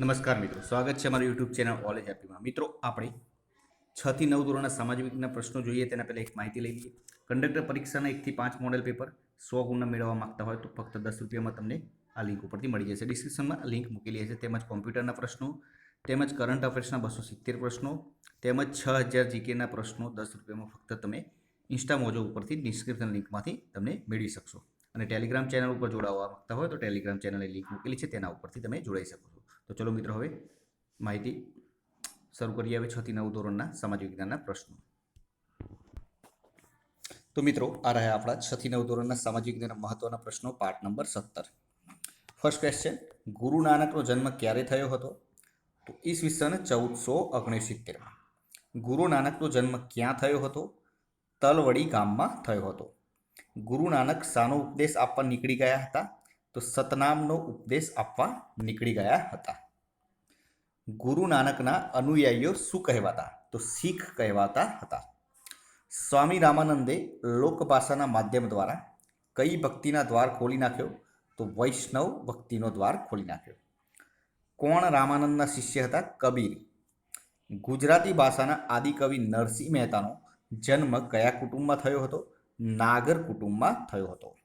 નમસ્કાર મિત્રો, સ્વાગત છે અમારી યુટ્યુબ ચેનલ ઓલેજ હેપીમાં મિત્રો, આપણે છ થી નવ ધોરણના સામાજિક વિજ્ઞાનના પ્રશ્નો જોઈએ, તેના પહેલાં એક માહિતી લઈ લઈએ. કંડક્ટર પરીક્ષાના એકથી પાંચ મોડેલ પેપર સો ગુણના મેળવવા માંગતા હોય તો ફક્ત દસ રૂપિયામાં તમને આ લિંક ઉપરથી મળી જશે. ડિસ્ક્રિપ્શનમાં લિંક મૂકેલી હશે. તેમજ કોમ્પ્યુટરના પ્રશ્નો, તેમજ કરંટ અફેર્સના બસો સિત્તેર પ્રશ્નો, તેમજ છ હજાર જીકેના પ્રશ્નો દસ રૂપિયામાં ફક્ત તમે ઇન્સ્ટા મોજો ઉપરથી ડિસ્ક્રિપ્શન લિંકમાંથી તમને મેળવી શકશો. અને ટેલિગ્રામ ચેનલ ઉપર જોડાવવા માંગતા હોય તો ટેલિગ્રામ ચેનલની લિંક મૂકેલી છે, તેના ઉપરથી તમે જોડાઈ શકો છો. તો ચલો મિત્રો, હવે માહિતી શરૂ કરીએ હવે છથી નવ ધોરણના સામાજિક વિજ્ઞાનના પ્રશ્નો. તો મિત્રો, આ રહ્યા આપણા છથી નવ ધોરણના સામાજિક વિજ્ઞાનના મહત્વના પ્રશ્નો પાર્ટ નંબર સત્તર. ફર્સ્ટ ક્વેશ્ચન ગુરુ નાનકનો જન્મ ક્યારે થયો હતો? તો ઈસવીસન ચૌદસો ઓગણસિત્તેરમાં. ગુરુ નાનકનો જન્મ ક્યાં થયો હતો? તલવડી ગામમાં થયો હતો. ગુરુ નાનક શાનો ઉપદેશ આપવા નીકળી ગયા હતા, તો સતનામનો ઉપદેશ આપવા નીકળી ગયા હતા. ગુરુ નાનકના અનુયાયીઓ શું કહેવાતા? તો શીખ કહેવાતા હતા. સ્વામી રામાનંદે લોકભાષાના માધ્યમ દ્વારા કઈ ભક્તિના દ્વાર ખોલી નાખ્યો? તો વૈષ્ણવ ભક્તિનો દ્વાર ખોલી નાખ્યો. કોણ રામાનંદના શિષ્ય હતા? કબીર. ગુજરાતી ભાષાના આદિકવિ નરસિંહ મહેતાનો જન્મ કયા કુટુંબમાં થયો હતો? નાગર કુટુંબમાં થયો હતો.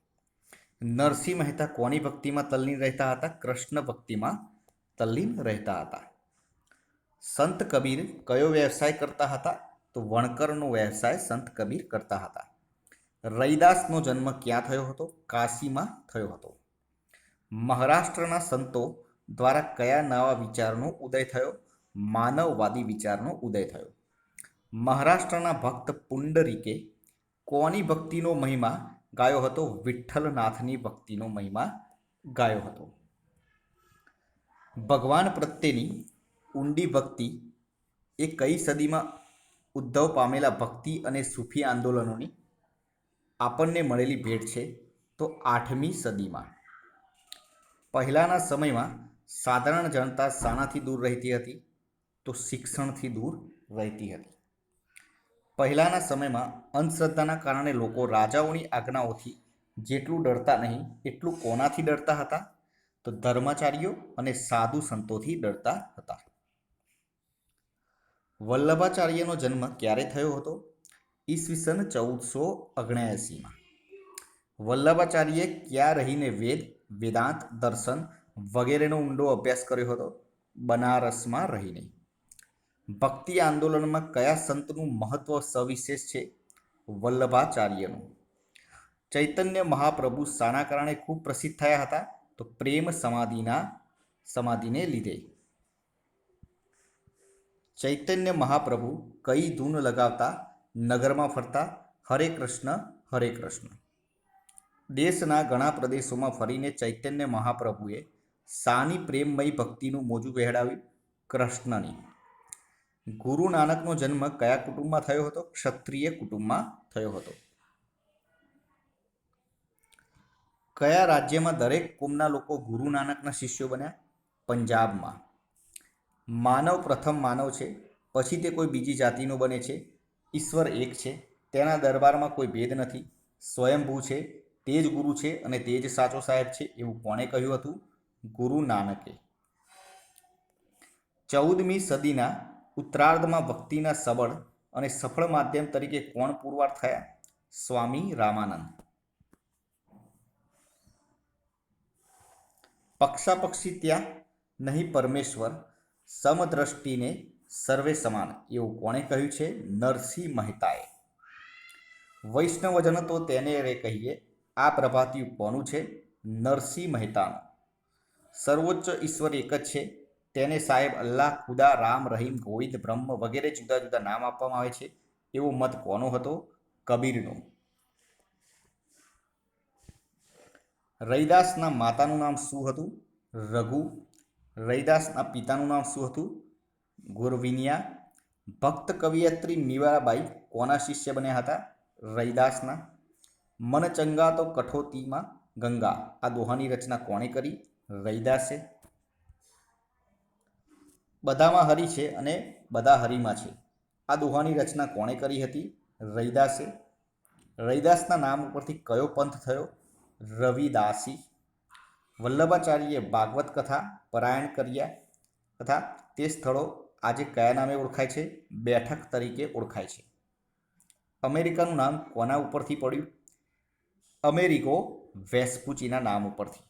નરસિંહ મહેતા કોની ભક્તિમાં તલ્લીન રહેતા હતા? કૃષ્ણ ભક્તિમાં તલ્લીન રહેતા હતા. સંત કબીર કયો વ્યવસાય કરતા હતા? તો વણકરનો વ્યવસાય સંત કબીર કરતા હતા. રૈદાસનો જન્મ ક્યાં થયો હતો? કાશીમાં થયો હતો. મહારાષ્ટ્રના સંતો દ્વારા કયા નવા વિચારનો ઉદય થયો? માનવવાદી વિચારનો ઉદય થયો. મહારાષ્ટ્રના ભક્ત પુંડરીકે કોની ભક્તિનો મહિમા ગાયો હતો? વિઠ્ઠલનાથની ભક્તિનો મહિમા ગાયો હતો. ભગવાન પ્રત્યેની ઊંડી ભક્તિ એ કઈ સદીમાં ઉદ્ધવ પામેલા ભક્તિ અને સૂફી આંદોલનોની આપણને મળેલી ભેટ છે? તો આઠમી સદીમાં. પહેલાંના સમયમાં સાધારણ જનતા શાનાથી દૂર રહેતી હતી, તો શિક્ષણથી દૂર રહેતી હતી. પહેલાંના સમયમાં અંધશ્રદ્ધાના કારણે લોકો રાજાઓની આજ્ઞાઓથી જેટલું ડરતા નહીં, એટલું કોનાથી ડરતા હતા? તો ધર્માચાર્યો અને સાધુ સંતોથી ડરતા હતા. વલ્લભાચાર્યનો જન્મ ક્યારે થયો હતો? ઈસવીસન ચૌદસો ઓગણ્યાએંસીમાં વલ્લભાચાર્યે ક્યાં રહીને વેદ, વેદાંત, દર્શન વગેરેનો ઊંડો અભ્યાસ કર્યો હતો? બનારસમાં રહીને. ભક્તિ આંદોલનમાં કયા સંતનું મહત્વ સવિશેષ છે? વલ્લભાચાર્યનું. ચૈતન્ય મહાપ્રભુ શાના કારણે ખૂબ પ્રસિદ્ધ થયા હતા, તો પ્રેમ સમાધિના, સમાધિને લીધે. ચૈતન્ય મહાપ્રભુ કઈ ધૂન લગાવતા, નગરમાં ફરતા, હરે કૃષ્ણ હરે કૃષ્ણ. દેશના ઘણા પ્રદેશોમાં ફરીને ચૈતન્ય મહાપ્રભુએ શાની પ્રેમમય ભક્તિનું મોજું વહેડાવ્યું કૃષ્ણની. ગુરુ નાનકનો જન્મ કયા કુટુંબમાં થયો હતો? ક્ષત્રિય કુટુંબમાં થયો હતો. કયા રાજ્યમાં દરેક કુમના લોકો ગુરુ નાનકના શિષ્યો બન્યા? પંજાબમાં. માનવ પ્રથમ માનવ છે. પછી તે કોઈ બીજી જાતિનો બને છે. ઈશ્વર એક છે. તેના દરબારમાં કોઈ ભેદ નથી. સ્વયંભૂ છે. તે જ ગુરુ છે અને તે જ સાચો સાહેબ છે એવું કોણે કહ્યું હતું? ગુરુ નાનકે. ચૌદમી સદીના ઉત્તરાર્ધમાં ભક્તિના સબળ અને સફળ માધ્યમ તરીકે કોણ પુરવાર થયા? સ્વામી રામાનંદ. પક્ષાપક્ષી ત્યાં નહીં પરમેશ્વર, સમદ્રષ્ટિને સર્વે સમાન, એવું કોણે કહ્યું છે? નરસિંહ મહેતાએ. વૈષ્ણવજન તો તેને રે કહીએ, આ પ્રભાતી કોનું છે નરસિંહ મહેતાનું. સર્વોચ્ચ ઈશ્વર એક જ છે તેને સાહેબ અલ્લાહ, ખુદા, રામ, રહીમ, ગોવિંદ, બ્રહ્મ વગેરે જુદા જુદા નામ આપવામાં આવે છે. એવો મત કોનો હતો? કબીરનો. રૈદાસના માતાનું નામ શું હતું? રઘુ. રૈદાસના પિતાનું નામ શું હતું? ગુરવિનિયા. ભક્ત કવિયત્રી મીરાબાઈ કોના શિષ્ય બન્યા હતા? રૈદાસના. મન ચંગા તો કઠોતીમાં ગંગા. આ દોહાની રચના કોણે કરી? રૈદાસે. બધામાં હરિ છે અને બધા હરિમાં છે. આ દોહાની રચના કોણે કરી હતી? રૈદાસે રૈદાસના નામ ઉપરથી કયો પંથ થયો? રવિદાસી. વલ્લભાચાર્યએ ભાગવત કથા, પરાયણ કર્યા તથા તે સ્થળો આજે કયા નામે ઓળખાય છે? બેઠક તરીકે ઓળખાય છે. અમેરિકાનું નામ કોના ઉપરથી પડ્યું? અમેરિકો વેસ્પુચીના નામ ઉપરથી.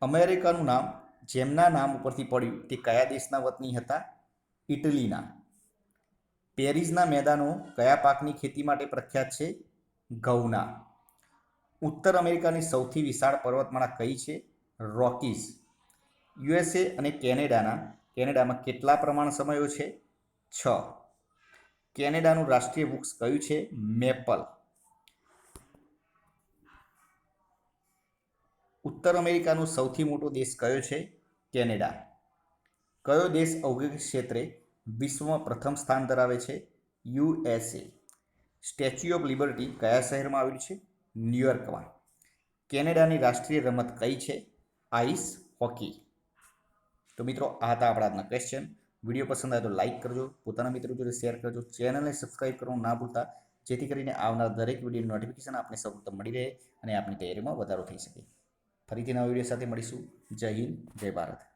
અમેરિકાનું નામ જેમના નામ ઉપરથી પડ્યું તે કયા દેશના વતની હતા? ઇટલીના. પેરિસના મેદાનો કયા પાકની ખેતી માટે પ્રખ્યાત છે? ઘઉંના. ઉત્તર અમેરિકાની સૌથી વિશાળ પર્વતમાળા કઈ છે? રોકીઝ. યુએસએ અને કેનેડાના. કેનેડામાં કેટલા પ્રમાણ સમયો છે? છ. કેનેડાનું રાષ્ટ્રીય વૃક્ષ કયું છે? મેપલ. ઉત્તર અમેરિકાનો સૌથી મોટો દેશ કયો છે? કેનેડા. કયો દેશ ઔદ્યોગિક ક્ષેત્રે વિશ્વમાં પ્રથમ સ્થાન ધરાવે છે? યુએસએ સ્ટેચ્યુ ઓફ લિબર્ટી કયા શહેરમાં આવેલું છે? ન્યુયોર્કમાં. કેનેડાની રાષ્ટ્રીય રમત કઈ છે? Ice hockey. તો મિત્રો, આ હતા આપણા આજના ક્વેશ્ચન વીડિયો પસંદ આવે તો લાઇક કરજો. પોતાના મિત્રો જોડે શેર કરજો. ચેનલને સબસ્ક્રાઇબ કરવાનું ના ભૂલતા. જેથી કરીને આવનાર દરેક વીડિયો નોટિફિકેશન આપને સૌ મળી રહે અને આપની તૈયારીમાં વધારો થઈ શકે. ફરીથી નવા વીડિયો સાથે મળીશું. જય હિન્દ જય ભારત.